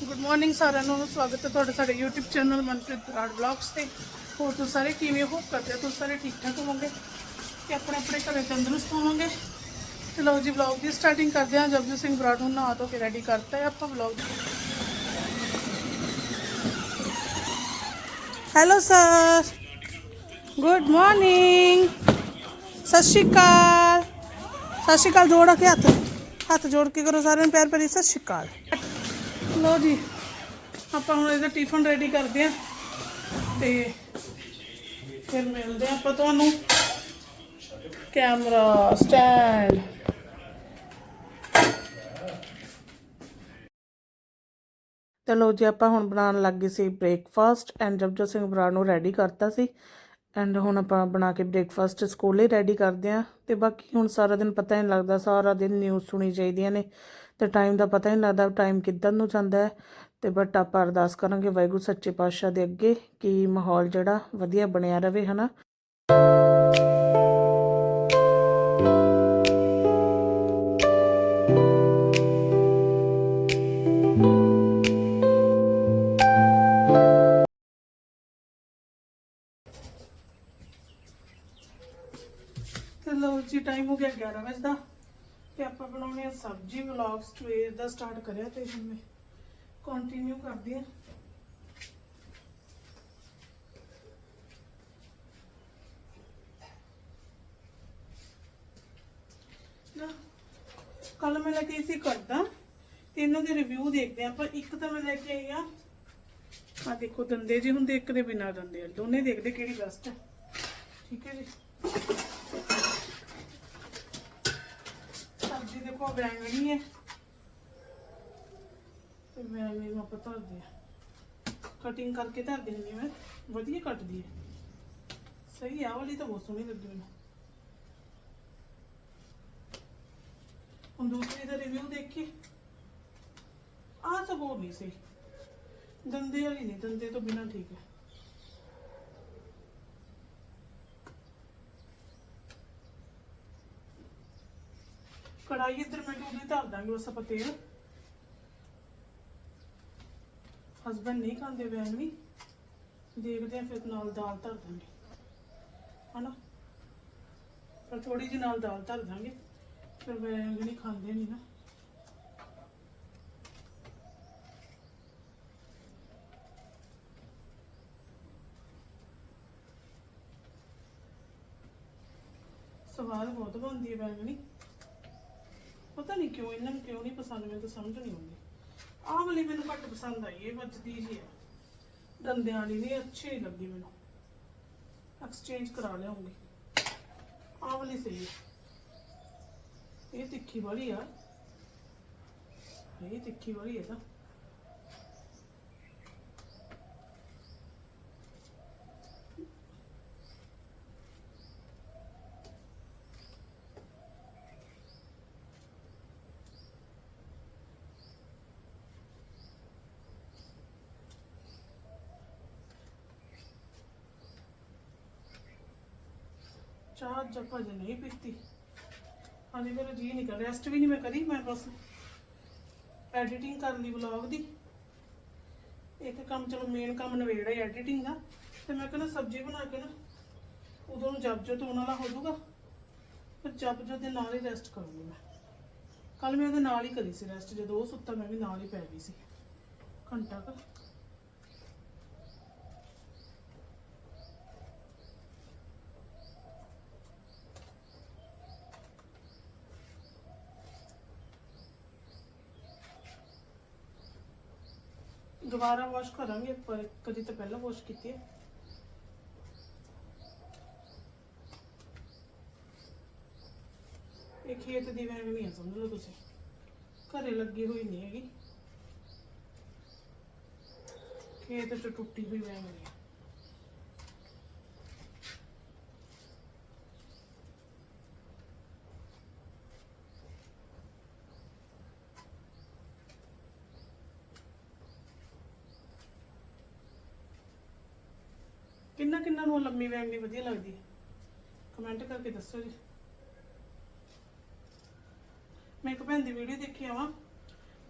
Good morning ਸਾਰਿਆਂ ਨੂੰ ਸਵਾਗਤ ਹੈ ਤੁਹਾਡਾ ਸਾਡੇ YouTube channel Manpreet Brar vlogs ਤੇ ਹੋਰ ਤੁਸੀਂ ਸਾਰੇ ਕਿਵੇਂ ਹੋ ਕਰਦੇ ਹੋ ਤੁਸੀਂ ਸਾਰੇ ਠੀਕ ਠਾਕ ਹੋਵੋਗੇ ਤੇ ਆਪਣੇ ਆਪਣੇ ਘਰੇ ਤੰਦਰੁਸਤ ਹੋਵੋਗੇ ਤੇ ਲਓ ਜੀ ਵਲੌਗ ਦੀ ਸਟਾਰਟਿੰਗ ਕਰਦੇ ਹਾਂ ਜਗਜੀਤ ਸਿੰਘ ਬਰਾੜ ਨੂੰ ਨਹਾ ਧੋ ਕੇ ਰੈਡੀ ਕਰਤਾ ਹੈ ਆਪਾਂ vlog hello sir good morning ਸਤਿ ਸ਼੍ਰੀ ਅਕਾਲ ਸਤਿ ਸ਼੍ਰੀ ਅਕਾਲ ਜੋੜ ਕੇ ਹੱਥ ਹੱਥ ਜੋੜ ਕੇ ਕਰੋ ਸਾਰਿਆਂ ਨੂੰ ਪਿਆਰ ਭਰੀ ਸਤਿ ਸ਼੍ਰੀ ਅਕਾਲ ਲੋ ਜੀ, ਆਪਾਂ ਹੁਣ ਇਹਦਾ ਟਿਫਨ ਰੈਡੀ ਕਰਦੇ ਆ ਤੇ ਫਿਰ ਮਿਲਦੇ ਆ ਆਪਾਂ ਤੁਹਾਨੂੰ। ਕੈਮਰਾ ਸਟੈਂਡ ਚਲੋ ਜੀ, ਆਪਾਂ ਹੁਣ ਬਣਾਉਣ ਲੱਗ ਗਏ ਸੀ ਬ੍ਰੇਕਫਾਸਟ ਐਂਡ ਜਪਜੋਤ ਸਿੰਘ ਬਰਾੜ ਨੂੰ ਰੈਡੀ ਕਰਤਾ ਸੀ। ਐਂਡ ਹੁਣ ਆਪਾਂ ਬਣਾ ਕੇ ਬ੍ਰੇਕਫਾਸਟ ਸਕੂਲੇ ਰੈਡੀ ਕਰਦੇ ਆ ਤੇ ਬਾਕੀ ਹੁਣ ਸਾਰਾ ਦਿਨ ਪਤਾ ਹੀ ਨਹੀਂ ਲੱਗਦਾ, ਸਾਰਾ ਦਿਨ ਨਿਊਜ਼ ਸੁਣੀ ਚਾਹੀਦੀਆਂ ਨੇ। ਤੇ ਟਾਈਮ ਦਾ ਪਤਾ ਹੀ ਨਹੀਂ ਲੱਗਦਾ ਟਾਈਮ ਕਿੱਧਰ ਨੂੰ ਜਾਂਦਾ ਹੈ ਤੇ ਬਟ ਆਪਾਂ ਅਰਦਾਸ ਕਰਾਂਗੇ ਵਾਹਿਗੁਰੂ ਸੱਚੇ ਪਾਤਸ਼ਾਹ ਦੇ ਅੱਗੇ ਕਿ ਮਾਹੌਲ ਜਿਹੜਾ ਵਧੀਆ ਬਣਿਆ ਰਵੇ, ਹਨਾ? ਤੇ ਜੀ ਟਾਈਮ ਹੋ ਗਿਆ 11 ਵਜੇ ਦਾ। ਬਣਾਉਣੇ ਆ, ਸਬਜ਼ੀ ਵਲੌਗਸ ਟਵੇਰ ਦਾ ਸਟਾਰਟ ਕਰਿਆ ਤੇ ਹੁਣ ਮੈਂ ਕੰਟੀਨਿਊ ਕਰਦੀ ਆ। ਕੱਲ ਮੈਂ ਲੈ ਕੇ ਆਈ ਸੀ ਕਰਦਾ, ਤੇ ਇਹਨਾਂ ਦੇ ਰਿਵਿਊ ਦੇਖਦੇ ਆ ਆਪਾਂ। ਇੱਕ ਤਾਂ ਮੈਂ ਲੈ ਕੇ ਆਈ ਆ ਆ ਦੇਖੋ ਦੰਦੇ ਜੀ ਹੁੰਦੇ, ਇੱਕ ਦੇ ਬਿਨਾ ਦੰਦੇ ਆ। ਦੋਨੇ ਦੇਖਦੇ ਕਿਹੜੀ ਬੈਸਟ ਹੈ ਠੀਕ ਹੈ ਜੀ। ਸਬਜ਼ੀ ਦੇਖੋ ਬੈਂਗਣੀ ਹੈ। ਤੇ ਬੈਂਗਣੀ ਨੂੰ ਆਪਾਂ ਧਰਦੇ ਆ ਕਟਿੰਗ ਕਰਕੇ ਧਰ ਦਿੰਦੀ ਮੈਂ। ਵਧੀਆ ਕੱਟਦੀ ਹੈ। ਸਹੀ ਆ, ਵਾਲੀ ਤਾਂ ਬਹੁਤ ਸੋਹਣੀ ਲੱਗੀ ਮੈਨੂੰ। ਹੁਣ ਦੂਸਰੀ ਦਾ ਰਿਵਿਊ ਦੇਖੀ ਆਹ ਤਾਂ ਬਹੁਤ ਨਹੀਂ ਸਹੀ। ਦੰਦੇ ਵਾਲੀ ਨਹੀਂ, ਦੰਦੇ ਤੋਂ ਬਿਨਾ ਠੀਕ ਹੈ। ਕੜਾਈ ਇੱਧਰ, ਮੈਂ ਡੂਬੀ ਧਰ ਦਾਂਗੇ ਬਸ ਆਪਾਂ ਤੇਲ। ਹਸਬੰਡ ਨਹੀਂ ਖਾਂਦੇ ਬੈਂਗਣੀ ਦੇਖਦੇ ਆ ਫਿਰ ਨਾਲ ਦਾਲ ਧਰ ਦਾਂਗੇ। ਹਨਾ? ਪਰ ਥੋੜੀ ਜਿਹੀ ਨਾਲ ਦਾਲ ਧਰ ਦਾਂਗੇ। ਫਿਰ ਬੈਂਗਣੀ ਖਾਂਦੇ ਨਹੀਂ ਨਾ ਸਵਾਦ ਬਹੁਤ ਬਣਦੀ ਹੈ ਬੈਂਗਣੀ ਪਤਾ ਨਹੀਂ ਕਿਉਂ ਇਹਨਾਂ ਨੂੰ ਕਿਉਂ ਨਹੀਂ ਪਸੰਦ, ਮੈਨੂੰ ਤਾਂ ਸਮਝ ਨਹੀਂ ਆਉਂਦੀ। ਆਹ ਵਾਲੀ ਮੈਨੂੰ ਘੱਟ ਪਸੰਦ ਆਈ, ਇਹ ਵੱਜਦੀ ਜੀ ਆ ਦੰਦਿਆਂ ਵਾਲੀ ਨਹੀਂ, ਅੱਛੀ ਨਹੀਂ ਲੱਗੀ ਮੈਨੂੰ। ਐਕਸਚੇਂਜ ਕਰਾ ਲਿਆਉਂਗੀ। ਆਹ ਵਾਲੀ ਸਹੀ ਹੈ। ਇਹ ਤਿੱਖੀ ਵਾਲੀ ਆ। ਇਹ ਤਿੱਖੀ ਵਾਲੀ ਹੈ ਤਾਂ। ਚਾਹ ਜੱਪਾ ਨਹੀਂ ਪੀਤੀ। ਹਾਂਜੀ ਮੇਰਾ ਜੀ ਨਹੀਂ ਰੈਸਟ ਵੀ ਨਹੀਂ ਮੈਂ ਕਰੀ, ਮੈਂ ਬਸ ਐਡੀਟਿੰਗ ਕਰ ਲਈ ਵਲੌਗ ਦੀ। ਇੱਕ ਕੰਮ ਚਲੋ ਮੇਨ ਕੰਮ ਨਵੇੜਾ ਹੈ ਐਡੀਟਿੰਗ ਦਾ। ਤੇ ਮੈਂ ਕਹਿੰਦਾ ਸਬਜ਼ੀ ਬਣਾ ਕੇ ਨਾ, ਉਦੋਂ ਨੂੰ ਜਬ ਜੋ ਧੋਣ ਵਾਲਾ ਹੋ ਜਾਊਗਾ। ਫਿਰ ਜਬ ਦੇ ਨਾਲ ਹੀ ਰੈਸਟ ਕਰੂੰਗੀ ਮੈਂ। ਕੱਲ ਮੈਂ ਉਹਦੇ ਨਾਲ ਹੀ ਕਰੀ ਸੀ ਰੈਸਟ ਜਦੋਂ ਉਹ ਸੁੱਤਾ ਮੈਂ ਵੀ ਨਾਲ ਹੀ ਪੈ ਗਈ ਸੀ। ਘੰਟਾ ਕੁ। ਦੁਬਾਰਾ ਵਾਸ਼ ਕਰਾਂਗੇ ਪਰ ਕਦੀ ਤਾਂ ਪਹਿਲਾਂ ਵਾਸ਼ ਕੀਤੀ ਹੈ। ਇਹ ਖੇਤ ਦੀ ਵੈਂਗਣੀ ਆ, ਸਮਝ ਲਓ ਤੁਸੀਂ। ਘਰੇ ਲੱਗੀ ਹੋਈ ਨਹੀਂ ਹੈਗੀ। ਖੇਤ ਚ ਟੁੱਟੀ ਹੋਈ ਵੈਂਗਣੀ ਆ ਕਿੰਨਾ ਕਿੰਨਾ ਨੂੰ ਲੰਮੀ ਵੈਂਗਣੀ ਵਧੀਆ ਲੱਗਦੀ ਹੈ। ਕਮੈਂਟ ਕਰਕੇ ਦੱਸੋ ਜੀ। ਮੈਂ ਇੱਕ ਭੈਣ ਦੀ ਵੀਡੀਓ ਦੇਖੀ ਆਵਾਂ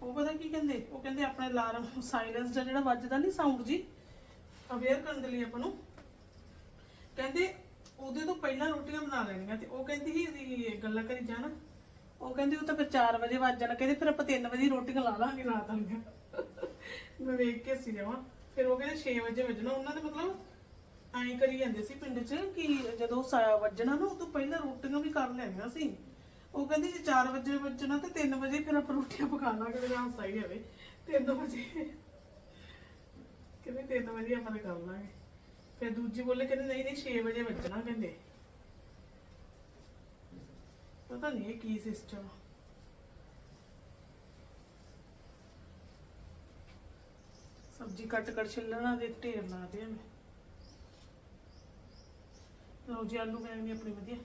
ਉਹ ਪਤਾ ਕੀ ਕਹਿੰਦੇ? ਉਹ ਕਹਿੰਦੇ ਆਪਣੇ ਅਲਾਰਮ ਸਾਇਲੈਂਸ ਦਾ ਜਿਹੜਾ ਵੱਜਦਾ ਨਹੀਂ ਸਾਊਂਡ ਜੀ। ਅਵੇਅਰ ਕਰਨ ਦੇ ਲਈ ਆਪਾਂ ਨੂੰ। ਕਹਿੰਦੇ ਉਹਦੇ ਤੋਂ ਪਹਿਲਾਂ ਰੋਟੀਆਂ ਬਣਾ ਲੈਣੀਆਂ ਤੇ ਉਹ ਕਹਿੰਦੀ ਸੀ ਇਹਦੀ ਗੱਲਾਂ ਕਰੀ ਜਾਣਾ। ਉਹ ਕਹਿੰਦੀ ਉਹ ਤਾਂ ਫਿਰ 4 ਵਜੇ ਵੱਜ ਜਾਣਾ। ਕਹਿੰਦੇ ਫਿਰ ਆਪਾਂ 3 ਵਜੇ ਰੋਟੀਆਂ ਲਾ ਲਾਂਗੇ ਰਾਤ ਵਾਲੀਆਂ। ਮੈਂ ਵੇਖ ਕੇ ਸੀ ਜਾਵਾਂ। ਫਿਰ ਉਹ ਕਹਿੰਦੇ 6 ਵਜੇ ਵੱਜਣਾ। ਉਹਨਾਂ ਦੇ ਮਤਲਬ ਐਂ ਕਰੀ ਜਾਂਦੇ ਸੀ ਪਿੰਡ 'ਚ ਕਿ ਜਦੋਂ ਸਾਇਆ ਵੱਜਣਾ ਨਾ ਉਹ ਪਹਿਲਾਂ ਰੋਟੀਆਂ ਵੀ ਕਰ ਲੈਣੀਆਂ ਸੀ। ਉਹ ਕਹਿੰਦੀ ਜੇ 4 ਵਜੇ ਵੱਜਣਾ ਤੇ 3 ਵਜੇ ਫਿਰ ਆਪਾਂ ਰੋਟੀਆਂ ਪਕਾ ਲਾਂਗੇ ਤੇ ਹਾਸਾ ਹੀ ਆਵੇ 3 ਵਜੇ। ਕਹਿੰਦੇ 3 ਵਜੇ ਆਪਾਂ ਤੇ ਕਰ ਲਾਂਗੇ। ਫਿਰ ਦੂਜੀ ਬੋਲੇ ਕਹਿੰਦੇ ਨਹੀਂ ਨਹੀਂ 6 ਵਜੇ ਵੱਜਣਾ ਕਹਿੰਦੇ। ਪਤਾ ਨਹੀਂ ਇਹ ਕੀ ਸਿਸਟਮ ਸਬਜ਼ੀ ਕੱਟ ਕਰ ਛਿੱਲਣਾ ਦੇ ਢੇਰ ਲਾ ਦਿਆਂ ਮੈਂ। ਲਓ ਜੀ, ਆਲੂ ਮੈਂ ਵੀ ਆਪਣੀ ਵਧੀਆ।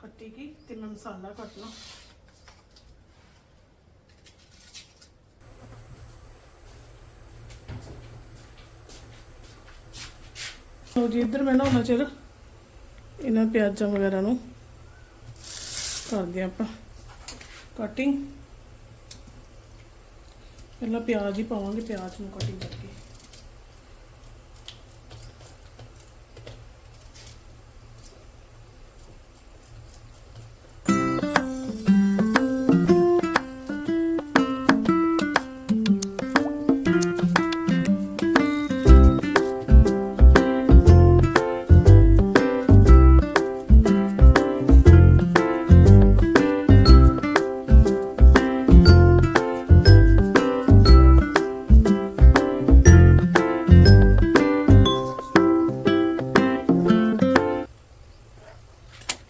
ਕੱਟੀ ਗਈ ਤੇ ਮੈਂ ਮਸਾਲਾ ਕੱਟ ਲਾਂ ਲਓ ਜੀ, ਇੱਧਰ ਮੈਂ ਨਾ ਉਹਨਾਂ ਚਿਰ ਇਹਨਾਂ ਪਿਆਜ਼ਾਂ ਵਗੈਰਾ ਨੂੰ ਕਰਦੇ ਹਾਂ ਆਪਾਂ। ਕਟਿੰਗ ਪਹਿਲਾਂ ਪਿਆਜ਼ ਹੀ ਪਾਵਾਂਗੇ, ਪਿਆਜ਼ ਨੂੰ ਕਟਿੰਗ ਕਰਕੇ।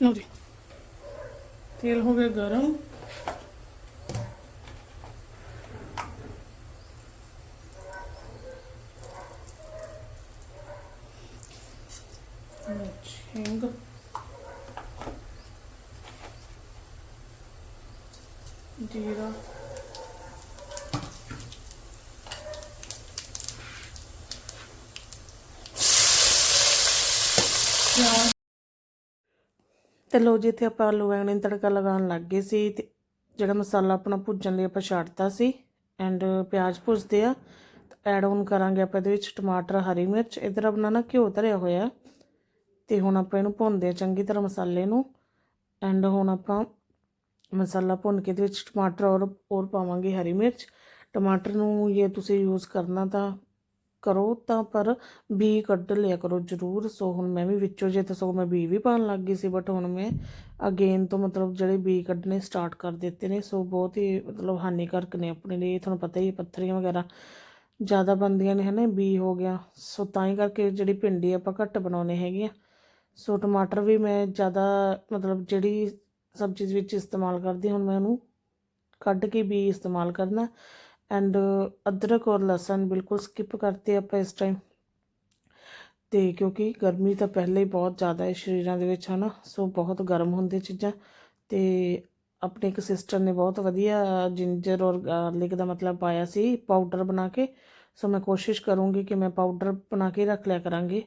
ਲਓ ਜੀ। ਤੇਲ ਹੋ ਗਿਆ ਗਰਮ ਹਿੰਗ ਜੀਰਾ ਪਿਆਜ਼ ਤੇ ਲੋ ਜੀ, ਇੱਥੇ ਆਪਾਂ ਆਲੂ ਬੈਂਗਣੇ ਨੂੰ ਤੜਕਾ ਲਗਾਉਣ ਲੱਗ ਗਏ ਸੀ ਤੇ ਜਿਹੜਾ ਮਸਾਲਾ ਆਪਣਾ ਭੁੱਜਣ ਲਈ ਆਪਾਂ ਛੱਡਤਾ ਸੀ ਐਂਡ ਪਿਆਜ਼ ਭੁੱਜਦੇ ਆ। ਐਡ ਆਨ ਕਰਾਂਗੇ ਆਪਾਂ ਇਹਦੇ ਵਿੱਚ ਟਮਾਟਰ, ਹਰੀ ਮਿਰਚ, ਇਧਰ ਆਪਣਾ ਨਾ ਘਿਓ ਧਰਿਆ ਹੋਇਆ ਤੇ ਹੁਣ ਆਪਾਂ ਇਹਨੂੰ ਭੁੰਨਦੇ ਆ ਚੰਗੀ ਤਰ੍ਹਾਂ ਮਸਾਲੇ ਨੂੰ। ਐਂਡ ਹੁਣ ਆਪਾਂ ਮਸਾਲਾ ਭੁੰਨ ਕੇ ਇਹਦੇ ਵਿੱਚ ਟਮਾਟਰ ਔਰ ਔਰ ਪਾਵਾਂਗੇ ਹਰੀ ਮਿਰਚ। ਟਮਾਟਰ ਨੂੰ ਇਹ ਤੁਸੀਂ ਯੂਜ਼ ਕਰਨਾ ਤਾਂ ਕਰੋ ਤਾਂ ਪਰ ਬੀ ਕੱਢ ਲਿਆ ਕਰੋ ਜ਼ਰੂਰ। ਸੋ ਹੁਣ ਮੈਂ ਵੀ ਵਿੱਚੋਂ ਜੇ ਤਾਂ ਸੋ ਮੈਂ ਬੀ ਵੀ ਪਾਉਣ ਲੱਗ ਗਈ ਸੀ ਬਟ ਹੁਣ ਮੈਂ ਅਗੇਨ ਤੋਂ ਮਤਲਬ ਜਿਹੜੇ ਬੀ ਕੱਢਣੇ ਸਟਾਰਟ ਕਰ ਦਿੱਤੇ ਨੇ, ਸੋ ਬਹੁਤ ਹੀ ਮਤਲਬ ਹਾਨੀਕਾਰਕ ਨੇ ਆਪਣੇ ਲਈ। ਤੁਹਾਨੂੰ ਪਤਾ ਹੀ ਹੈ, ਪੱਥਰੀਆਂ ਵਗੈਰਾ ਜ਼ਿਆਦਾ ਬਣਦੀਆਂ ਨੇ, ਹਨਾ ਬੀ ਹੋ ਗਿਆ। ਸੋ ਤਾਂ ਹੀ ਕਰਕੇ ਜਿਹੜੀ ਭਿੰਡੀ ਆਪਾਂ ਘੱਟ ਬਣਾਉਣੇ ਹੈਗੇ ਆ। ਸੋ ਟਮਾਟਰ ਵੀ ਮੈਂ ਜ਼ਿਆਦਾ ਮਤਲਬ ਜਿਹੜੀ ਸਬਜ਼ੀ ਵਿੱਚ ਇਸਤੇਮਾਲ ਕਰਦੀ, ਹੁਣ ਮੈਂ ਉਹਨੂੰ ਕੱਢ ਕੇ ਵੀ ਇਸਤੇਮਾਲ ਕਰਨਾ। ਐਂਡ ਅਦਰਕ ਔਰ ਲਸਣ ਬਿਲਕੁਲ ਸਕਿਪ ਕਰਤੇ ਆਪਾਂ ਇਸ ਟਾਈਮ ਤੇ ਕਿਉਂਕਿ ਗਰਮੀ ਤਾਂ ਪਹਿਲਾਂ ਹੀ ਬਹੁਤ ਜ਼ਿਆਦਾ ਹੈ ਸ਼ਰੀਰਾਂ ਦੇ ਵਿੱਚ, ਹਨਾ? ਸੋ ਬਹੁਤ ਗਰਮ ਹੁੰਦੇ ਚੀਜ਼ਾਂ। ਤੇ ਆਪਣੇ ਇੱਕ ਸਿਸਟਰ ਨੇ ਬਹੁਤ ਵਧੀਆ ਜਿੰਜਰ ਔਰ ਗਾਰਲਿਕ ਦਾ ਮਤਲਬ ਪਾਇਆ ਸੀ ਪਾਊਡਰ ਬਣਾ ਕੇ। ਸੋ ਮੈਂ ਕੋਸ਼ਿਸ਼ ਕਰੂੰਗੀ ਕਿ ਮੈਂ ਪਾਊਡਰ ਬਣਾ ਕੇ ਰੱਖ ਲਿਆ ਕਰਾਂਗੀ।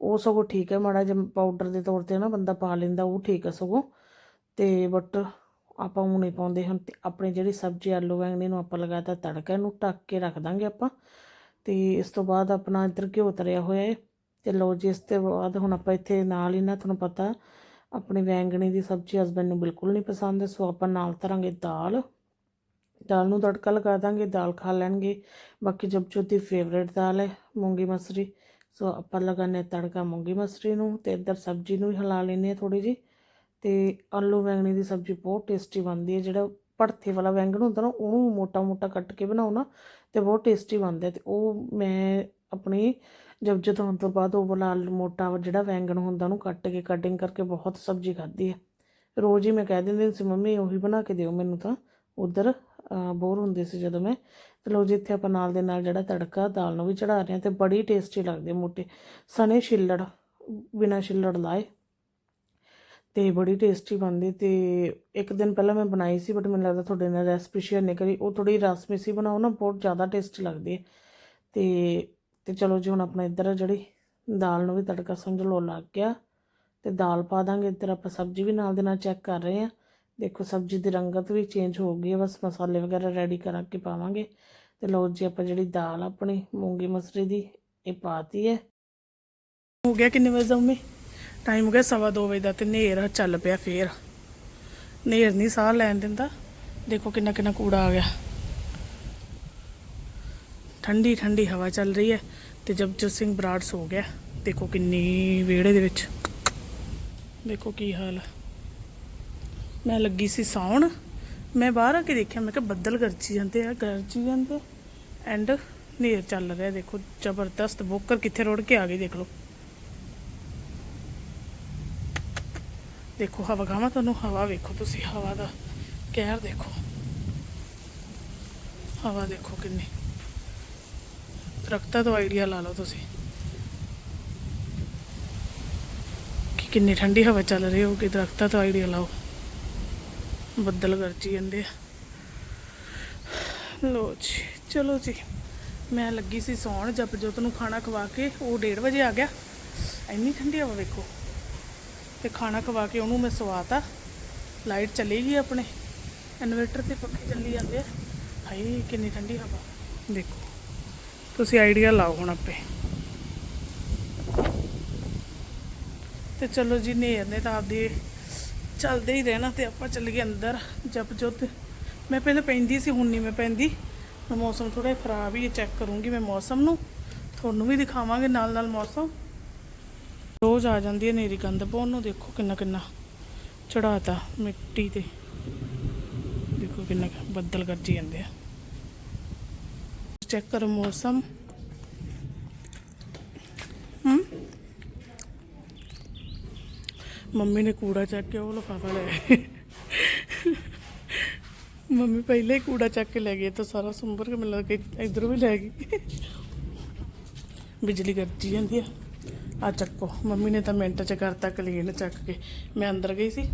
ਉਹ ਸਗੋਂ ਠੀਕ ਹੈ, ਮਾੜਾ ਜਿਹਾ ਪਾਊਡਰ ਦੇ ਤੌਰ ਤੇ ਨਾ ਬੰਦਾ ਪਾ ਲੈਂਦਾ, ਉਹ ਠੀਕ ਹੈ ਸਗੋਂ। ਤੇ ਬਟ ਆਪਾਂ ਉਹ ਪਾਉਂਦੇ ਹਨ ਤੇ ਆਪਣੀ ਜਿਹੜੀ ਸਬਜ਼ੀ ਆਲੂ ਵੈਂਗਣੀ ਨੂੰ ਆਪਾਂ ਲਗਾਤਾ ਤੜਕਾ ਇਹਨੂੰ ਢੱਕ ਕੇ ਰੱਖ ਦਾਂਗੇ ਆਪਾਂ। ਤੇ ਇਸ ਤੋਂ ਬਾਅਦ ਆਪਣਾ ਇੱਧਰ ਘਿਓ ਤਰਿਆ ਹੋਇਆ ਹੈ ਤੇ ਲੋ ਜੀ, ਇਸ ਤੋਂ ਬਾਅਦ ਹੁਣ ਆਪਾਂ ਇੱਥੇ ਨਾਲ ਹੀ ਨਾ ਤੁਹਾਨੂੰ ਪਤਾ, ਆਪਣੀ ਵੈਂਗਣੀ ਦੀ ਸਬਜ਼ੀ ਹਸਬੈਂਡ ਨੂੰ ਬਿਲਕੁਲ ਨਹੀਂ ਪਸੰਦ, ਸੋ ਆਪਾਂ ਨਾਲ ਤਰਾਂਗੇ ਦਾਲ। ਦਾਲ ਨੂੰ ਤੜਕਾ ਲਗਾ ਦਾਂਗੇ, ਦਾਲ ਖਾ ਲੈਣਗੇ। ਬਾਕੀ ਜਪਜੋਤ ਦੀ ਫੇਵਰੇਟ ਦਾਲ ਹੈ ਮੂੰਗੀ ਮਸਰੀ। ਸੋ ਆਪਾਂ ਲਗਾਨੇ ਤੜਕਾ ਮੂੰਗੀ ਮਸਰੀ ਨੂੰ ਤੇ ਇੱਧਰ ਸਬਜ਼ੀ ਨੂੰ ਹੀ ਹਿਲਾ ਲੈਨੇ ਥੋੜੀ ਜੀ ਤੇ ਆਲੂ ਵੈਂਗਣੀ ਦੀ ਸਬਜ਼ੀ ਬਹੁਤ ਟੇਸਟੀ ਬਣਦੀ ਹੈ। ਜਿਹੜਾ ਭੜਥੇ ਵਾਲਾ ਵੈਂਗਣ ਹੁੰਦਾ ਨਾ, ਉਹਨੂੰ ਮੋਟਾ ਮੋਟਾ ਕੱਟ ਕੇ ਬਣਾਓ ਨਾ ਤੇ ਬਹੁਤ ਟੇਸਟੀ ਬਣਦਾ ਹੈ ਤੇ ਉਹ ਮੈਂ ਆਪਣੀ ਜਬ ਜਦ ਹੋਣ ਤੋਂ ਬਾਅਦ ਉਹ ਵਾਲਾ ਆਲੂ ਮੋਟਾ ਜਿਹੜਾ ਵੈਂਗਣ ਹੁੰਦਾ ਉਹਨੂੰ ਕੱਟ ਕੇ ਕਟਿੰਗ ਕਰਕੇ ਬਹੁਤ ਸਬਜ਼ੀ ਖਾਧੀ ਹੈ। ਰੋਜ਼ ਹੀ ਮੈਂ ਕਹਿ ਦਿੰਦੀ ਸੀ, ਮੰਮੀ, ਉਹੀ ਬਣਾ ਕੇ ਦਿਓ ਮੈਨੂੰ ਤਾਂ। ਉਧਰ ਬੋਰ ਹੁੰਦੇ ਸੀ ਜਦੋਂ ਮੈਂ। ਤੇ ਲੋ ਜਿੱਥੇ ਆਪਾਂ ਨਾਲ ਦੇ ਨਾਲ ਜਿਹੜਾ ਤੜਕਾ, ਦਾਲ ਨੂੰ ਵੀ ਚੜਾ ਰਹੇ ਹਾਂ ਤੇ ਬੜੀ ਟੇਸਟੀ ਲੱਗਦੀ ਹੈ ਮੋਟੇ। ਸਣੇ ਛਿੱਲੜ, ਬਿਨਾ ਛਿੱਲੜ ਲਾਏ। ਤੇ ਬੜੀ ਟੇਸਟੀ ਬਣਦੀ ਤੇ ਇੱਕ ਦਿਨ ਪਹਿਲਾਂ ਮੈਂ ਬਣਾਈ ਸੀ ਬਟ ਮੈਨੂੰ ਲੱਗਦਾ ਤੁਹਾਡੇ ਨਾਲ ਰੈਸਪੀ ਸ਼ੇਅਰ ਨਹੀਂ ਕਰੀ। ਉਹ ਥੋੜੀ ਰਸਮੀਸੀ ਬਣਾਓ ਨਾ, ਬਹੁਤ ਜ਼ਿਆਦਾ ਟੇਸਟੀ ਲੱਗਦੀ ਹੈ। ਤੇ ਤੇ ਚਲੋ ਜੀ, ਹੁਣ ਆਪਣਾ ਇੱਧਰ ਜਿਹੜੀ ਦਾਲ ਨੂੰ ਵੀ ਤੜਕਾ ਸਮਝ ਲਓ, ਲੱਗ ਗਿਆ। ਤੇ ਦਾਲ ਪਾ ਦਾਂਗੇ, ਇੱਧਰ ਆਪਾਂ ਸਬਜ਼ੀ ਵੀ ਨਾਲ ਦੇ ਨਾਲ ਚੈੱਕ ਕਰ ਰਹੇ ਹਾਂ। ਦੇਖੋ, ਸਬਜ਼ੀ ਦੀ ਰੰਗਤ ਵੀ ਚੇਂਜ ਹੋ ਗਈ ਹੈ, ਬਸ ਮਸਾਲੇ ਵਗੈਰਾ ਰੈਡੀ ਕਰਾ ਕੇ ਪਾਵਾਂਗੇ। ਤੇ ਲਓ ਜੀ, ਆਪਾਂ ਜਿਹੜੀ ਦਾਲ ਆਪਣੀ ਮੂੰਗੀ ਮਸਰੀ ਦੀ ਇਹ ਪਾਤੀ ਹੈ। ਹੋ ਗਿਆ ਕਿੰਨੇ ਵਜੇ ਦਾ, ਮੰਮੀ? ਟਾਈਮ ਹੋ ਗਿਆ ਸਵਾ ਦੋ ਵਜੇ ਦਾ ਤੇ ਨੇਰ ਚੱਲ ਪਿਆ ਫੇਰ। ਨੇਰ ਨਹੀਂ ਸਾਹ ਲੈਣ ਦਿੰਦਾ। ਦੇਖੋ ਕਿੰਨਾ ਕਿੰਨਾ ਕੂੜਾ ਆ ਗਿਆ। ਠੰਡੀ ਠੰਡੀ ਹਵਾ ਚੱਲ ਰਹੀ ਹੈ ਤੇ ਜਗਜੋਤ ਸਿੰਘ ਬਰਾੜ ਸੋ ਗਿਆ। ਦੇਖੋ ਕਿੰਨੀ ਵਿਹੜੇ ਦੇ ਵਿੱਚ। ਦੇਖੋ ਕੀ ਹਾਲ ਮੈਂ ਲੱਗੀ ਸੀ ਸੌਣ। ਮੈਂ ਬਾਹਰ ਆ ਕੇ ਦੇਖਿਆ, ਮੈਂ ਕਿਹਾ ਬੱਦਲ ਗਰਜੀ ਜਾਂਦੇ ਆ, ਗਰਜੀ ਜਾਂਦੇ ਐਂਡ ਨੇਰ ਚੱਲ ਰਿਹਾ, ਦੇਖੋ ਜ਼ਬਰਦਸਤ ਬੋਕਰ ਕਿੱਥੇ ਰੋੜ ਕੇ ਆ ਗਈ, ਦੇਖ ਲਓ। ਦੇਖੋ, ਹਵਾ ਖਾਵਾਂ ਤੁਹਾਨੂੰ ਹਵਾ ਵੇਖੋ, ਤੁਸੀਂ ਹਵਾ ਦਾ ਕਹਿਰ ਦੇਖੋ। ਹਵਾ ਦੇਖੋ ਕਿੰਨੀ। ਦਰਖਤਾਂ ਤੋਂ ਆਈਡੀਆ ਲਾ ਲਓ ਤੁਸੀਂ। ਕਿ ਕਿੰਨੀ ਠੰਡੀ ਹਵਾ ਚੱਲ ਰਹੀ ਹੋਊਗੀ, ਦਰਖਤਾਂ ਤੋਂ ਆਈਡੀਆ ਲਾਓ। ਬੱਦਲ ਗਰਜੀ ਜਾਂਦੇ ਆ। ਲੋ ਜੀ, ਚਲੋ ਜੀ। ਮੈਂ ਲੱਗੀ ਸੀ ਸੌਣ ਜਪ ਜੋਤ ਨੂੰ ਖਾਣਾ ਖਵਾ ਕੇ, ਉਹ 1:30 ਵਜੇ ਆ ਗਿਆ। ਇੰਨੀ ਠੰਡੀ ਹਵਾ ਵੇਖੋ। ਤੇ ਖਾਣਾ ਖਵਾ ਕੇ ਉਹਨੂੰ ਮੈਂ ਸਵਾਤਾ। ਲਾਈਟ ਚਲੀ ਗਈ ਆਪਣੇ। ਇਨਵੇਟਰ ਤੇ ਪੱਖੇ ਚੱਲੀ ਜਾਂਦੇ ਆ। ਹਾਈ ਕਿੰਨੀ ਠੰਡੀ ਹਵਾ। ਦੇਖੋ, ਤੁਸੀਂ ਆਈਡੀਆ ਲਾਓ ਹੁਣ ਆਪੇ। ਤੇ ਚਲੋ ਜੀ, ਨੇਰ ਨੇ ਤਾਂ ਆਪਦੀ ਚੱਲਦੇ ਹੀ ਰਹਿਣਾ ਤੇ ਆਪਾਂ ਚੱਲ ਗਏ ਅੰਦਰ ਜਪ ਜੋਤ ਮੈਂ ਪਹਿਲਾਂ ਪੈਂਦੀ ਸੀ, ਹੁਣ ਨਹੀਂ ਮੈਂ ਪੈਂਦੀ। ਮੈਂ ਮੌਸਮ ਥੋੜਾ ਖਰਾਬ ਹੀ ਚੈੱਕ ਕਰੂੰਗੀ ਮੈਂ ਮੌਸਮ ਨੂੰ। ਤੁਹਾਨੂੰ ਵੀ ਦਿਖਾਵਾਂਗੇ ਨਾਲ ਨਾਲ ਮੌਸਮ। ਰੋਜ਼ ਆ ਜਾਂਦੀ ਹੈ ਨੇਰੀ ਗੰਦ ਪਾਉਣ ਨੂੰ ਦੇਖੋ ਕਿੰਨਾ ਕਿੰਨਾ ਚੜਾਤਾ ਮਿੱਟੀ ਤੇ। ਦੇਖੋ ਕਿੰਨਾ ਬੱਦਲ ਗਰਜੀ ਜਾਂਦੇ ਆ। ਚੈੱਕ ਕਰੋ ਮੌਸਮ। ਹਮ ਮੰਮੀ ਨੇ ਕੂੜਾ ਚੱਕ ਕੇ ਉਹ ਲਫਾਫਾ ਲੈ ਮੰਮੀ ਪਹਿਲੇ ਹੀ ਕੂੜਾ ਚੱਕ ਕੇ ਲੈ ਗਈ ਤਾਂ ਸਾਰਾ ਸੁੰਬਰ ਕੇ ਮਿਲ ਕੇ ਇਧਰ ਵੀ ਲੈ ਗਈ। ਬਿਜਲੀ ਗਰਜੀ ਜਾਂਦੀ ਆ। ਆ ਚੱਕੋ, ਮੰਮੀ ਨੇ ਤਾਂ ਮਿੰਟ ਚ ਕਰਤਾ ਕਲੀਨ ਚੱਕ ਕੇ। ਮੈਂ ਅੰਦਰ ਗਈ ਸੀ।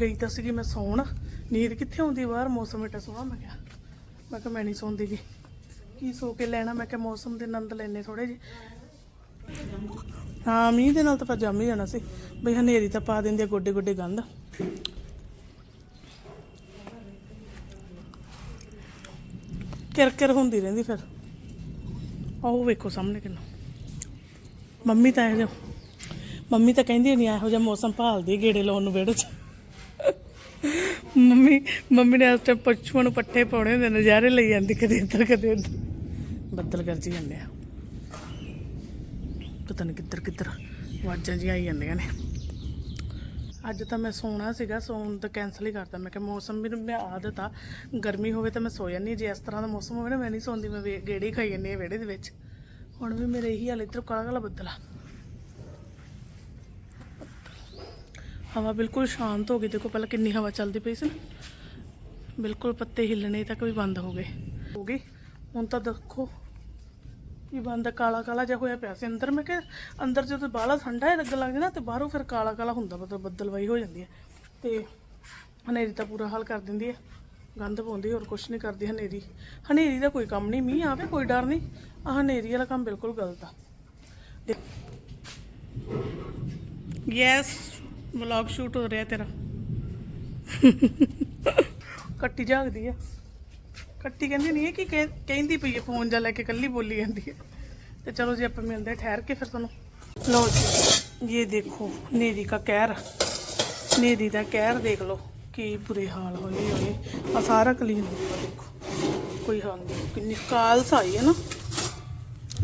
ਗਈ ਤਾਂ ਸੀਗੀ ਮੈਂ ਸੌਣ। ਨੀਂਦ ਕਿੱਥੇ ਆਉਂਦੀ ਬਾਹਰ? ਮੌਸਮ ਏਟਾ ਸੋਹਣਾ ਮੈਂ ਕਿਹਾ। ਮੈਂ ਕਿਹਾ ਮੈਂ ਨਹੀਂ ਸੌਂਦੀ ਗੀ। ਕੀ ਸੋ ਕੇ ਲੈਣਾ? ਮੈਂ ਕਿਹਾ ਮੌਸਮ ਦੇ ਆਨੰਦ ਲੈਣੇ ਥੋੜੇ ਜਿਹੇ। ਹਾਂ, ਮੀਂਹ ਦੇ ਨਾਲ ਤਾਂ ਫਿਰ ਜੰਮ ਹੀ ਜਾਣਾ ਸੀ। ਬਈ ਹਨੇਰੀ ਤਾਂ ਪਾ ਦਿੰਦੀ ਆ ਗੋਡੇ ਗੋਡੇ ਗੰਦ ਕਿਰ ਕਿਰ ਹੁੰਦੀ ਰਹਿੰਦੀ ਫਿਰ। ਆਹ ਵੇਖੋ ਸਾਹਮਣੇ ਕਿੰਨਾ। ਮੰਮੀ ਤਾਂ ਇਹੋ ਜਿਹਾ ਮੰਮੀ ਤਾਂ ਕਹਿੰਦੀ ਨਹੀਂ ਇਹੋ ਜਿਹਾ ਮੌਸਮ ਭਾਲਦੀ ਗੇੜੇ ਲਾਉਣ ਨੂੰ ਵਿਹੜੇ 'ਚ। ਮੰਮੀ ਮੰਮੀ ਨੇ ਉਸ ਟਾਈਮ ਪਸ਼ੂਆਂ ਨੂੰ ਪੱਠੇ ਪਾਉਣੇ ਹੁੰਦੇ ਨਜ਼ਾਰੇ ਲਈ ਜਾਂਦੀ ਕਦੇ ਇੱਧਰ, ਕਦੇ ਉੱਧਰ। ਬੱਦਲ ਗਰਜੀ ਜਾਂਦੇ ਆ। ਪਤਾ ਨਹੀਂ ਕਿੱਧਰ ਕਿੱਧਰ ਆਵਾਜ਼ਾਂ ਜਿਹੀਆਂ ਆਈ ਜਾਂਦੀਆਂ ਨੇ। ਅੱਜ ਤਾਂ ਮੈਂ ਸੌਣਾ ਸੀਗਾ, ਸੌਣ ਤਾਂ ਕੈਨਸਲ ਹੀ ਕਰਤਾ। ਮੈਂ ਕਿਹਾ ਮੌਸਮ ਵੀ ਮੈਂ ਆਦਤ ਆ ਗਰਮੀ ਹੋਵੇ ਤਾਂ ਮੈਂ ਸੋ ਜਾਂਦੀ ਹਾਂ। ਜੇ ਇਸ ਤਰ੍ਹਾਂ ਦਾ ਮੌਸਮ ਹੋਵੇ ਨਾ, ਮੈਂ ਨਹੀਂ ਸੌਂਦੀ, ਮੈਂ ਗੇੜੇ ਹੀ ਖਾਈ ਜਾਂਦੀ ਹਾਂ ਵਿਹੜੇ ਦੇ ਵਿੱਚ। ਹੁਣ ਵੀ ਮੇਰੇ ਇਹੀ ਹਾਲ ਇੱਧਰ ਕਾਲਾ ਕਾਲਾ ਬੱਦਲ ਆ। ਹਵਾ ਬਿਲਕੁਲ ਸ਼ਾਂਤ ਹੋ ਗਈ। ਦੇਖੋ ਪਹਿਲਾਂ ਕਿੰਨੀ ਹਵਾ ਚੱਲਦੀ ਪਈ ਸੀ ਨਾ। ਬਿਲਕੁਲ ਪੱਤੇ ਹਿੱਲਣੇ ਤੱਕ ਵੀ ਬੰਦ ਹੋ ਗਏ। ਹੋ ਗਈ। ਹੁਣ ਤਾਂ ਦੇਖੋ ਕੀ ਬੰਦ ਕਾਲਾ ਕਾਲਾ ਜਿਹਾ ਹੋਇਆ ਪਿਆ ਸੀ। ਅੰਦਰ ਮੈਂ ਕਿਹਾ, ਅੰਦਰ ਜਦੋਂ ਬਾਹਲਾ ਠੰਡਾ ਹੈ ਲੱਗਣ ਲੱਗ ਜਾਣਾ ਤੇ ਬਾਹਰੋਂ ਫਿਰ ਕਾਲਾ ਕਾਲਾ ਹੁੰਦਾ, ਮਤਲਬ ਬੱਦਲਵਾਈ ਹੋ ਜਾਂਦੀ ਹੈ ਤੇ ਹਨੇਰੀ ਤਾਂ ਪੂਰਾ ਹਾਲ ਕਰ ਦਿੰਦੀ ਹੈ ਗੰਦ ਪਾਉਂਦੀ, ਹੋਰ ਕੁਛ ਨਹੀਂ ਕਰਦੀ ਹਨੇਰੀ। ਹਨੇਰੀ ਦਾ ਕੋਈ ਕੰਮ ਨਹੀਂ, ਮੀਂਹ ਆਵੇ, ਕੋਈ ਡਰ ਨਹੀਂ। ਆ ਹਨੇਰੀ ਵਾਲਾ ਕੰਮ ਬਿਲਕੁਲ ਗਲਤ ਆ। ਯੈਸ ਵਲੌਗ ਸ਼ੂਟ ਹੋ ਰਿਹਾ ਤੇਰਾ। ਕੱਟੀ ਜਾਗਦੀ ਆ। ਕੱਟੀ ਕਹਿੰਦੀ ਨਹੀਂ ਹੈ ਕਿ ਕਹਿੰਦੀ ਪਈ ਹੈ ਫੋਨ ਜਾ ਲੈ ਕੇ ਕੱਲੀ ਬੋਲੀ ਜਾਂਦੀ ਹੈ। ਤੇ ਚਲੋ ਜੀ, ਆਪਾਂ ਮਿਲਦੇ ਠਹਿਰ ਕੇ ਫਿਰ ਤੁਹਾਨੂੰ। ਲਓ ਜੀ, ਇਹ ਦੇਖੋ ਨੇਰੀ ਦਾ ਕਹਿਰ ਨੇਰੀ ਦਾ ਕਹਿਰ ਦੇਖ ਲਓ। ਕੀ ਬੁਰੇ ਹਾਲ ਹੋਏ ਹੋਏ। ਆ ਸਾਰਾ ਕਲੀਨ ਹੋ ਗਿਆ, ਦੇਖੋ। ਕੋਈ ਹਾਲ ਨਹੀਂ। ਕਿੰਨੀ ਕਾਲਸ ਆਈ ਹੈ ਨਾ।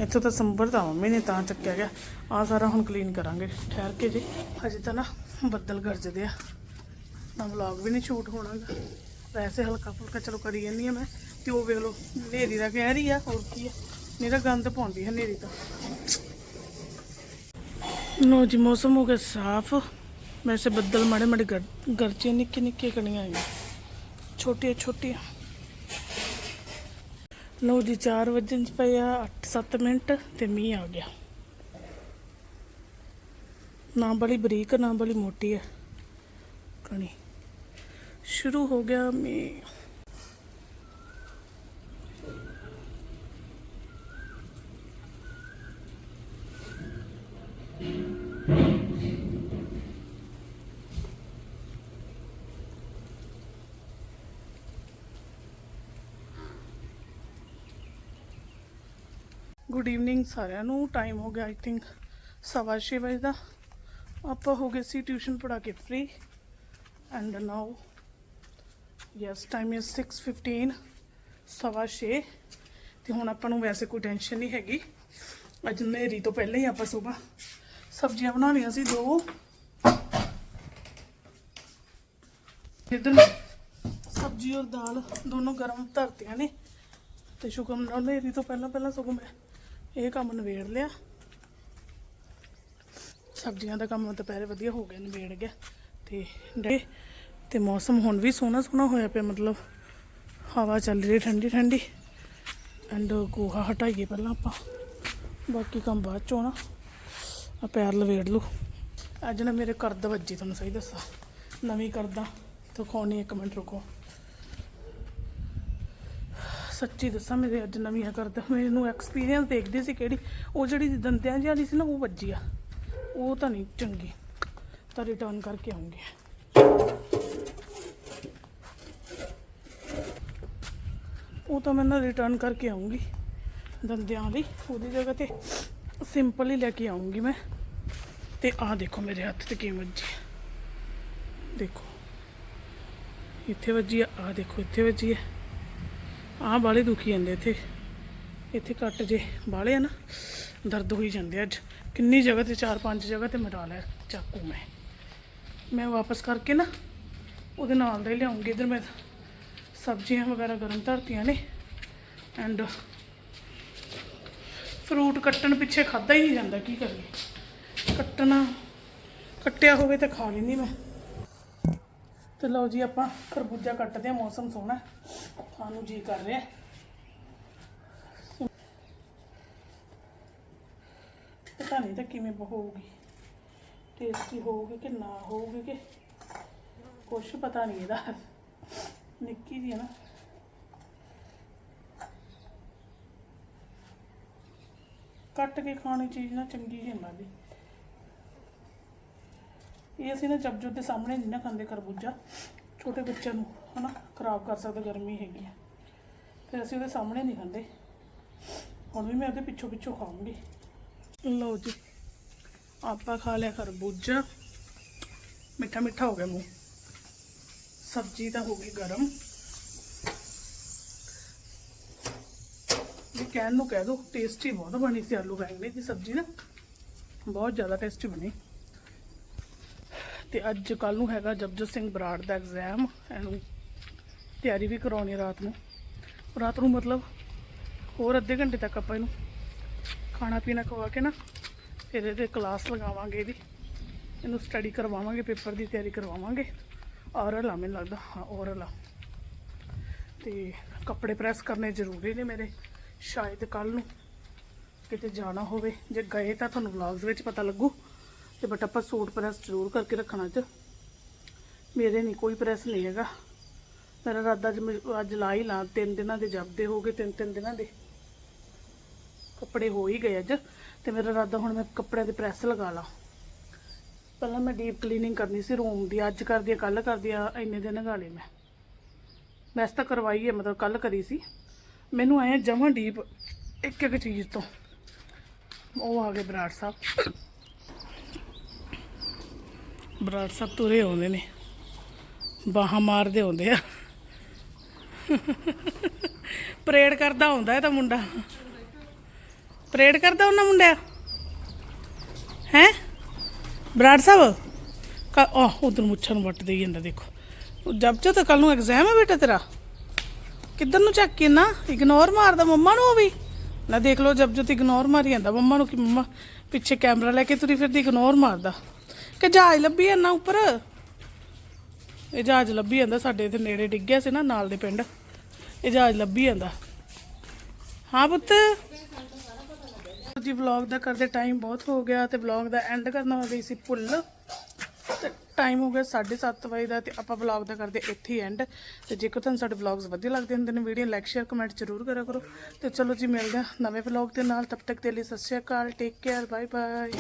ਇੱਥੋਂ ਤਾਂ ਸੰਭਰ ਦਾ ਮੰਮੀ ਨੇ ਤਾਂ ਚੱਕਿਆ ਗਿਆ। ਆ ਸਾਰਾ ਹੁਣ ਕਲੀਨ ਕਰਾਂਗੇ। ਠਹਿਰ ਕੇ ਜੀ। ਹਜੇ ਤਾਂ ਨਾ ਬੱਦਲ ਗਰਜਦੇ ਆ। ਤਾਂ ਵਲੌਗ ਵੀ ਨਹੀਂ ਸ਼ੂਟ ਹੋਣਾਗਾ। ਵੈਸੇ ਹਲਕਾ ਫੁਲਕਾ ਚਲੋ ਕਰੀ ਜਾਂਦੀ ਆ ਮੈਂ। ਤੇ ਉਹ ਵੇਖ ਲਓ, ਹਨੇਰੀ ਦਾ ਕਹਿ ਰਹੀ ਆ, ਹੋਰ ਕੀ ਆ। ਮੇਰਾ ਗੰਦ ਪਾਉਂਦੀ ਹੈ ਹਨੇਰੀ ਤਾਂ। ਲੋ ਜੀ, ਮੌਸਮ ਹੋ ਗਿਆ ਸਾਫ਼। ਵੈਸੇ ਬੱਦਲ ਮਾੜੇ ਮਾੜੇ ਗਰ- ਗਰਜੇ ਨਿੱਕੇ ਨਿੱਕੇ ਕਣੀਆਂ ਆਈਆਂ। ਛੋਟੀਆਂ ਛੋਟੀਆਂ। ਲਓ ਜੀ 4 ਵਜੇ ਚ ਪਏ ਆ 8-7 ਮਿੰਟ ਤੇ ਮੀਂਹ ਆ ਗਿਆ। ਨਾ ਬੜੀ ਬਰੀਕ, ਨਾ ਬੜੀ ਮੋਟੀ ਹੈ ਕਣੀ। ਸ਼ੁਰੂ ਹੋ ਗਿਆ ਮੀਂਹ। ਗੁੱਡ ਈਵਨਿੰਗ ਸਾਰਿਆਂ ਨੂੰ ਟਾਈਮ ਹੋ ਗਿਆ ਆਈ ਥਿੰਕ ਸਵਾ ਛੇ ਵਜੇ ਦਾ। ਆਪਾਂ ਹੋ ਗਏ ਸੀ ਟਿਊਸ਼ਨ ਪੜ੍ਹਾ ਕੇ free and now yes time is 6:15 ਸਵਾ ਛੇ। ਤੇ ਹੁਣ ਆਪਾਂ ਨੂੰ ਵੈਸੇ ਕੋਈ ਟੈਨਸ਼ਨ ਨਹੀਂ ਹੈਗੀ। ਅੱਜ ਨੇਰੀ ਤੋਂ ਪਹਿਲਾਂ ਹੀ ਆਪਾਂ ਸਵੇਰ ਸਬਜ਼ੀਆਂ ਬਣਾਉਣੀਆਂ ਸੀ, ਦੋ। ਇਧਰ ਸਬਜ਼ੀ ਔਰ ਦਾਲ ਦੋਨੋਂ ਗਰਮ ਧਰਤੀਆਂ ਨੇ। ਤੇ ਸ਼ੁਕਮ ਨਾਲ ਨੇਰੀ ਤੋਂ ਪਹਿਲਾਂ ਪਹਿਲਾਂ ਸਗੋਂ ਮੈਂ ਇਹ ਕੰਮ ਨਵੇੜ ਲਿਆ। ਸਬਜ਼ੀਆਂ ਦਾ ਕੰਮ ਦੁਪਹਿਰੇ ਵਧੀਆ ਹੋ ਗਿਆ ਨਵੇੜ ਗਿਆ। ਤੇ ਡੇ ਤੇ ਮੌਸਮ ਹੁਣ ਵੀ ਸੋਹਣਾ ਸੋਹਣਾ ਹੋਇਆ ਪਿਆ, ਮਤਲਬ ਹਵਾ ਚੱਲ ਰਹੀ ਠੰਡੀ ਠੰਡੀ। ਐਂਡ ਗੋਹਾ ਹਟਾਈਏ ਪਹਿਲਾਂ ਆਪਾਂ। ਬਾਕੀ ਕੰਮ ਬਾਅਦ ਚੋਂ ਨਾ ਆ ਪੈਰ ਲਵੇੜ ਲੂ ਅੱਜ ਨਾ ਮੇਰੇ ਕਰਦ ਵੱਜੀ, ਤੁਹਾਨੂੰ ਸਹੀ ਦੱਸਾਂ। ਨਵੀਂ ਕਰਦਾ, ਦਿਖਾਉਣੀ ਇੱਕ ਮਿੰਟ ਰੁਕੋ। ਸੱਚੀ ਦੱਸਾਂ, ਮੇਰੇ ਅੱਜ ਨਵੀਂ ਕਰਦਾ, ਮੈਨੂੰ ਐਕਸਪੀਰੀਅੰਸ ਦੇਖਦੀ ਸੀ ਕਿਹੜੀ, ਉਹ ਜਿਹੜੀ ਦੰਦਿਆਂ ਜਿਹੀ ਵਾਲੀ ਸੀ ਨਾ, ਉਹ ਵੱਜੀ ਆ। ਉਹ ਤਾਂ ਨਹੀਂ, ਚੰਗੀ। ਤਾਂ ਰਿਟਰਨ ਕਰਕੇ ਆਉਂਗੀ। ਉਹ ਤਾਂ ਮੈਂ ਨਾ ਰਿਟਰਨ ਕਰਕੇ ਆਉਂਗੀ, ਦੰਦਿਆਂ ਵਾਲੀ ਉਹਦੀ ਜਗ੍ਹਾ ਤੇ ਸਿੰਪਲ ਹੀ ਲੈ ਕੇ ਆਉਂਗੀ ਮੈਂ। ਤੇ ਆਹ ਦੇਖੋ ਮੇਰੇ ਹੱਥ ਤੇ ਕਿਵੇਂ ਵੱਜੀ ਦੇਖੋ, ਇੱਥੇ ਵੱਜੀ ਆ, ਆਹ ਦੇਖੋ, ਇੱਥੇ ਵੱਜੀ ਆ। ਆਹ ਬਾਲੇ ਦੁਖੀ ਜਾਂਦੇ ਇੱਥੇ। ਇੱਥੇ ਕੱਟ ਜੇ ਬਾਲੇ ਆ ਨਾ, ਦਰਦ ਹੋਈ ਜਾਂਦੇ ਅੱਜ। ਕਿੰਨੀ ਜਗ੍ਹਾ ਤੇ, ਚਾਰ ਪੰਜ ਜਗ੍ਹਾ ਤੇ ਮਰਾ ਲਿਆ, ਚਾਕੂ ਮੈਂ। ਮੈਂ ਵਾਪਸ ਕਰਕੇ ਨਾ ਉਹਦੇ ਨਾਲ ਦਾ ਹੀ ਲਿਆਉਂਗੀ। ਇਧਰ ਮੈਂ ਸਬਜ਼ੀਆਂ ਵਗੈਰਾ ਗਰਮ ਧਰਤੀਆਂ ਨੇ ਐਂਡ ਫਰੂਟ ਕੱਟਣ ਪਿੱਛੇ ਖਾਦਾ ਹੀ ਨਹੀਂ ਜਾਂਦਾ, ਕੀ ਕਰੀਏ? ਕੱਟਣਾ, ਕੱਟਿਆ ਹੋਵੇ ਤਾਂ ਖਾ ਲੈਂਦੀ ਮੈਂ। ਤੇ ਲਓ ਜੀ, ਆਪਾਂ ਖਰਬੂਜਾ ਕੱਟਦੇ ਆ ਮੌਸਮ ਸੋਹਣਾ। ਖਾਣ ਨੂੰ ਜੀ ਕਰ ਰਿਹਾ। ਪਤਾ ਨਹੀਂ ਤਾਂ ਕਿਵੇਂ ਹੋਊਗੀ। ਟੇਸਟੀ ਹੋਊਗੀ ਕਿ ਨਾ ਹੋਊਗੀ ਕਿ ਕੁਛ ਪਤਾ ਨਹੀਂ ਇਹਦਾ। ਨਿੱਕੀ ਜੀ ਹੈ ਨਾ। ਕੱਟ ਕੇ ਖਾਣੀ ਚੀਜ਼ ਨਾ ਚੰਗੀ ਜਿਹੀ ਲੱਗਦੀ। ਇਹ ਅਸੀਂ ਨਾ ਜਬ ਦੇ ਸਾਹਮਣੇ ਨਹੀਂ ਨਾ ਖਾਂਦੇ ਖਰਬੂਜਾ। ਛੋਟੇ ਬੱਚਿਆਂ ਨੂੰ ਹਨਾ, ਖਰਾਬ ਕਰ ਸਕਦਾ, ਗਰਮੀ ਹੈਗੀ ਆ। ਫਿਰ ਅਸੀਂ ਉਹਦੇ ਸਾਹਮਣੇ ਨਹੀਂ ਖਾਂਦੇ। ਹੁਣ ਵੀ ਮੈਂ ਉਹਦੇ ਪਿੱਛੋਂ ਪਿੱਛੋਂ ਖਾਵਾਂਗੀ ਲਓ ਜੀ, ਆਪਾਂ ਖਾ ਲਿਆ ਖਰਬੂਜਾ। ਮਿੱਠਾ ਮਿੱਠਾ ਹੋ ਗਿਆ ਮੂੰਹ। ਸਬਜ਼ੀ ਤਾਂ ਹੋ ਗਈ ਗਰਮ। ਇਹ ਕਹਿਣ ਨੂੰ ਕਹਿ ਦੋ ਟੇਸਟੀ ਬਹੁਤ ਬਣੀ ਸੀ ਆਲੂ ਬੈਂਗਣੇ ਦੀ ਸਬਜ਼ੀ ਨਾ। ਬਹੁਤ ਜ਼ਿਆਦਾ ਟੇਸਟੀ ਬਣੀ। ਤੇ ਅੱਜ ਕੱਲ ਨੂੰ ਹੈਗਾ ਜਪਜੋਤ ਸਿੰਘ ਬਰਾੜ ਦਾ ਐਗਜ਼ਾਮ ਇਹਨੂੰ ਤਿਆਰੀ ਵੀ ਕਰਾਉਣੀ ਰਾਤ ਨੂੰ। ਰਾਤ ਨੂੰ ਮਤਲਬ ਹੋਰ ਅੱਧੇ ਘੰਟੇ ਤੱਕ ਆਪਾਂ ਇਹਨੂੰ ਖਾਣਾ ਪੀਣਾ ਖਵਾ ਕੇ ਨਾ, ਫਿਰ ਇਹਦੇ ਕਲਾਸ ਲਗਾਵਾਂਗੇ ਇਹਦੀ। ਇਹਨੂੰ ਸਟੱਡੀ ਕਰਵਾਵਾਂਗੇ ਪੇਪਰ ਦੀ ਤਿਆਰੀ ਕਰਵਾਵਾਂਗੇ। ਔਰਲ ਆ, ਮੈਨੂੰ ਲੱਗਦਾ। ਹਾਂ ਔਰਲ ਆ। ਤੇ ਕੱਪੜੇ ਪ੍ਰੈਸ ਕਰਨੇ ਜ਼ਰੂਰੀ ਨੇ ਮੇਰੇ, ਸ਼ਾਇਦ ਕੱਲ ਨੂੰ ਕਿਤੇ ਜਾਣਾ ਹੋਵੇ। ਜੇ ਗਏ ਤਾਂ ਤੁਹਾਨੂੰ ਵਲੌਗਸ ਵਿੱਚ ਪਤਾ ਲੱਗੂ। ਤੇ ਬਟ ਆਪਾਂ ਸੂਟ ਪ੍ਰੈਸ ਜ਼ਰੂਰ ਕਰਕੇ ਰੱਖਣਾ ਚ ਮੇਰੇ ਨਹੀਂ ਕੋਈ ਪ੍ਰੈਸ ਨਹੀਂ ਹੈਗਾ। ਮੇਰਾ ਰਾਦਾ ਅੱਜ ਮੈਂ- ਅੱਜ ਲਾ ਹੀ ਲਾ, ਤਿੰਨ ਦਿਨਾਂ ਦੇ ਜਪਦੇ ਹੋ ਗਏ, ਤਿੰਨ ਤਿੰਨ ਦਿਨਾਂ ਦੇ। ਕੱਪੜੇ ਹੋ ਹੀ ਗਏ ਅੱਜ ਤੇ ਮੇਰਾ ਰਾਦਾ ਹੁਣ ਮੈਂ ਕੱਪੜਿਆਂ ਦੀ ਪ੍ਰੈਸ ਲਗਾ ਲਾ। ਪਹਿਲਾਂ ਮੈਂ ਡੀਪ ਕਲੀਨਿੰਗ ਕਰਨੀ ਸੀ ਰੂਮ ਦੀ, ਅੱਜ ਕਰਦੀ ਆ ਕੱਲ ਕਰਦੀ ਆ, ਇੰਨੇ ਦਿਨ ਲਗਾ ਲਏ ਮੈਂ। ਵੈਸੇ ਤਾਂ ਕਰਵਾਈ ਹੈ ਮਤਲਬ ਕੱਲ ਕਰੀ ਸੀ। ਮੈਨੂੰ ਆਇਆ ਜਮਾਂ ਡੀਪ ਇੱਕ ਇੱਕ ਚੀਜ਼ ਤੋਂ। ਉਹ ਆ ਗਏ ਬਰਾੜ ਸਾਹਿਬ। ਬਰਾੜ ਸਾਹਿਬ ਤੁਰੇ ਆਉਂਦੇ ਨੇ। ਬਾਹਾਂ ਮਾਰਦੇ ਆਉਂਦੇ ਆ। ਪਰੇਡ ਕਰਦਾ ਹੁੰਦਾ ਇਹ ਤਾਂ ਮੁੰਡਾ। ਪਰੇਡ ਕਰਦਾ ਉਹਨਾਂ ਮੁੰਡਿਆ? ਹੈ? ਬਰਾੜ ਸਾਹਿਬ, ਕਾ ਆਹ, ਉਧਰ ਮੁੱਛਾਂ ਨੂੰ ਵੱਟਦੇ ਹੀ ਜਾਂਦਾ, ਦੇਖੋ। ਉਹ ਜਬ ਜੋ ਤਾਂ ਕੱਲ ਨੂੰ ਐਗਜ਼ਾਮ ਹੈ ਬੇਟਾ ਤੇਰਾ। ਕਿੱਧਰ ਨੂੰ ਚੱਕ ਕੇ ਨਾ ਇਗਨੋਰ ਮਾਰਦਾ ਮੰਮਾ ਨੂੰ ਉਹ ਵੀ। ਨਾ ਦੇਖ ਲਓ, ਜਬ ਜੋ ਤੇ ਇਗਨੋਰ ਮਾਰੀ ਜਾਂਦਾ। ਮੰਮਾ ਨੂੰ ਕਿ ਮੰਮਾ, ਪਿੱਛੇ ਕੈਮਰਾ ਲੈ ਕੇ ਤੁਰੀ ਫਿਰਦੀ ਇਗਨੋਰ ਮਾਰਦਾ। ਕਿ ਜਹਾਜ਼ ਲੱਭੀ ਜਾਂਦਾ ਉੱਪਰ? ਇਹ ਜਹਾਜ਼ ਲੱਭੀ ਜਾਂਦਾ, ਸਾਡੇ ਇੱਥੇ ਨੇੜੇ ਡਿੱਗਿਆ ਸੀ ਨਾ, ਨਾਲ ਦੇ ਪਿੰਡ। ਇਹ ਜਹਾਜ਼ ਲੱਭੀ ਜਾਂਦਾ। ਹਾਂ ਪੁੱਤ? ਜੀ ਵਲੌਗ ਦਾ ਕਰਦੇ ਟਾਈਮ ਬਹੁਤ ਹੋ ਗਿਆ ਤੇ ਵਲੌਗ ਦਾ ਐਂਡ ਕਰਨਾ ਹੋ ਗਈ ਸੀ ਭੁੱਲ। ਤੇ ਟਾਈਮ ਹੋ ਗਿਆ 7:30 ਵਜੇ ਦਾ ਤੇ ਆਪਾਂ ਵਲੌਗ ਦਾ ਕਰਦੇ ਇੱਥੇ ਹੀ ਐਂਡ ਤੇ ਜੇਕਰ ਤੁਹਾਨੂੰ ਸਾਡੇ ਵਲੌਗਸ ਵਧੀਆ ਲੱਗਦੇ ਹੁੰਦੇ ਨੇ, ਵੀਡੀਓ ਲਾਈਕ ਸ਼ੇਅਰ ਕਮੈਂਟ ਜ਼ਰੂਰ ਕਰਿਆ ਕਰੋ। ਤੇ ਚਲੋ ਜੀ, ਮਿਲਦੇ ਹਾਂ ਨਵੇਂ ਵਲੌਗ ਦੇ ਨਾਲ। ਤਬ ਤੱਕ ਦੇ ਲਈ ਸਤਿ ਸ਼੍ਰੀ ਅਕਾਲ ਟੇਕ ਕੇਅਰ ਬਾਏ ਬਾਏ